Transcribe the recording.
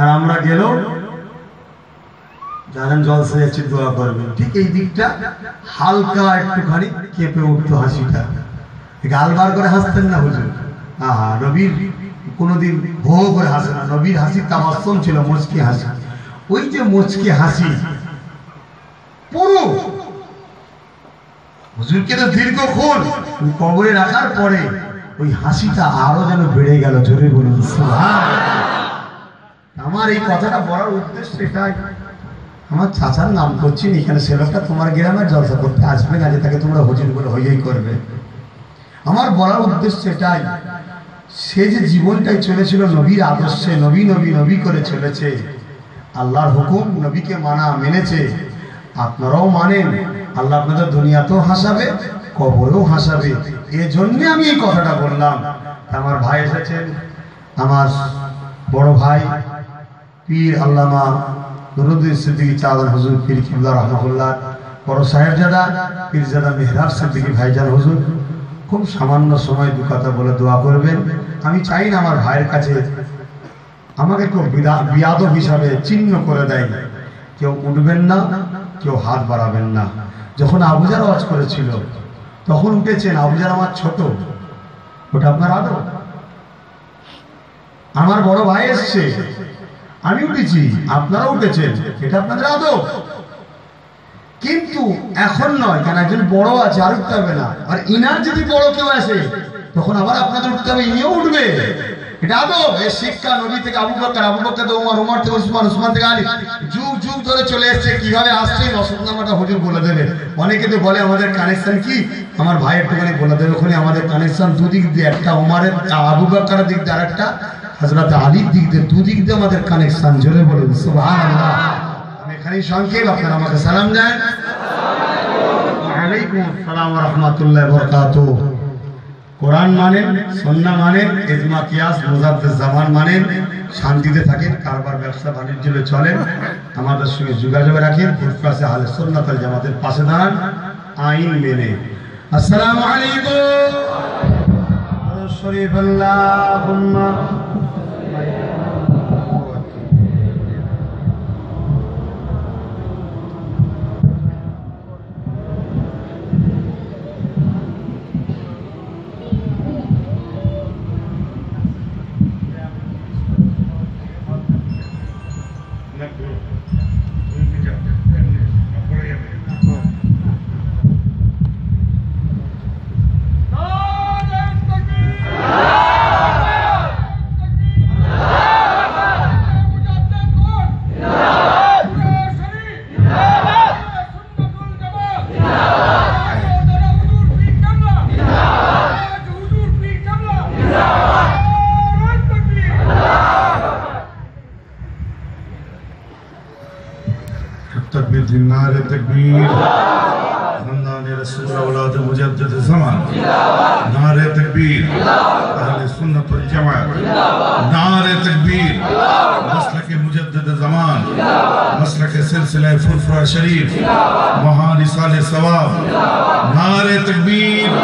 আর আমরা গেলেও জানেন জলসা যাচ্ছে দোয়া করবেন ঠিক এই দিকটা হালকা একটুখানি কেঁপে উঠতো হাসিটা। গাল বার করে হাসতেন না হুজুর। আহা, নবীর কোনোদিন ভো করে হাসে না। নবীর হাসি তামাসম ছিল মুচকি হাসি। ওই যে মুচকি হাসি, পুরো হুজুরকে তো দীর্ঘক্ষণ কবরে রাখার পরে ওই হাসিটা আরও যেন বেড়ে গেল, জোরে বলুন, সুবহানাল্লাহ। আমার এই কথাটা বলার উদ্দেশ্য এটাই। আমার চাচার নাম করছি এখানে সে লোকটা তোমার গ্রামের জলসা করতে আসবে না, যে তাকে তোমরা হুজুর বলে হইয়াই করবে। আমার বলার উদ্দেশ্য এটাই, সে যে জীবনটাই চলেছিল নবীর আদর্শে, নবী নবী নবী করে চলেছে, আল্লাহর হুকুম নবীকে মানা, মেনেছে, আপনারাও মানেন, আল্লাহ আপনাদের দুনিয়াতেও হাসাবে, কবরেও হাসাবে। এজন্য আমি এই কথাটা বললাম। আমার ভাই এসেছেন, আমার বড় ভাই পীর আল্লামা নুরুদ্দিন চাঁদান হুজুর পীর কিবলা রহমতুল্লাহ বড় সাহেবজাদা পীরজাদা মেহরাব সিদ্দিকী ভাইজান হুজুর, খুব সামান্য সময় দু কথা বলে দোয়া করবেন। আমি চাই না আমার ভাইয়ের কাছে আমাকে কেউ বিয়াদব হিসাবে চিহ্ন করে দেয়। কেউ উঠবেন না, কেউ হাত বাড়াবেন না। যখন আবুজার আওয়াজ করেছিল, তখন উঠেছেন আবুজার আমার ছোট। ওটা আপনার আদর আমার বড় ভাই এসছে। আমি উঠেছি আপনারা উঠেছেন এটা আপনাদের আদব। কিন্তু এখন নয় কারণ একজন বড় আছে আর উঠতে হবে না। আর ইনার যদি বড় কেউ আসে, তখন আবার আপনাদের উঠতে হবে, ইনিও উঠবে। এটা আদব। এই শিক্ষা নবী থেকে আবু বকর আবু বকর থেকে উমর উমর থেকে উসমান উসমান থেকে আলী। যুগ যুগ ধরে চলে এসেছে, কীভাবে আসছে নসরনামাটা হুজুর বলে দেবে। অনেকে তো বলে, আমাদের কানেকশন কি? আমার ভাই একটুখানি বলে দেবে, ওখানে আমাদের কানেকশন দুদিক দিয়ে, একটা উমারের আবু বকরের দিক দিয়ে আরেকটা হযরত আলীর দিক দিয়ে দুদিক দিয়ে আমাদের কানেকশন জোরে বলুন আমি এখানেই সংক্ষেপ, আপনারা আমাকে সালাম দেন। কোরআন মুজাদ্দেদ জামান শান্তিতে থাকেন, কারবার, ব্যবসা, বাণিজ্য চলেন। আমাদের সঙ্গে যোগাযোগ রাখেন সুন্নাত জামাতের পাশে দাঁড়ান, আইন মেনে। আসসালামু Yep. جن نار تکبیر۔ خاندان رسول اولاد مجدد زمان۔ نار تکبیر۔ اہل سنت والجماعت۔ نار تکبیر۔ مسلک مجدد زمان۔ مسلک سلسلہ فرفرہ شریف۔ مہان رسال سواب نار تکبیر۔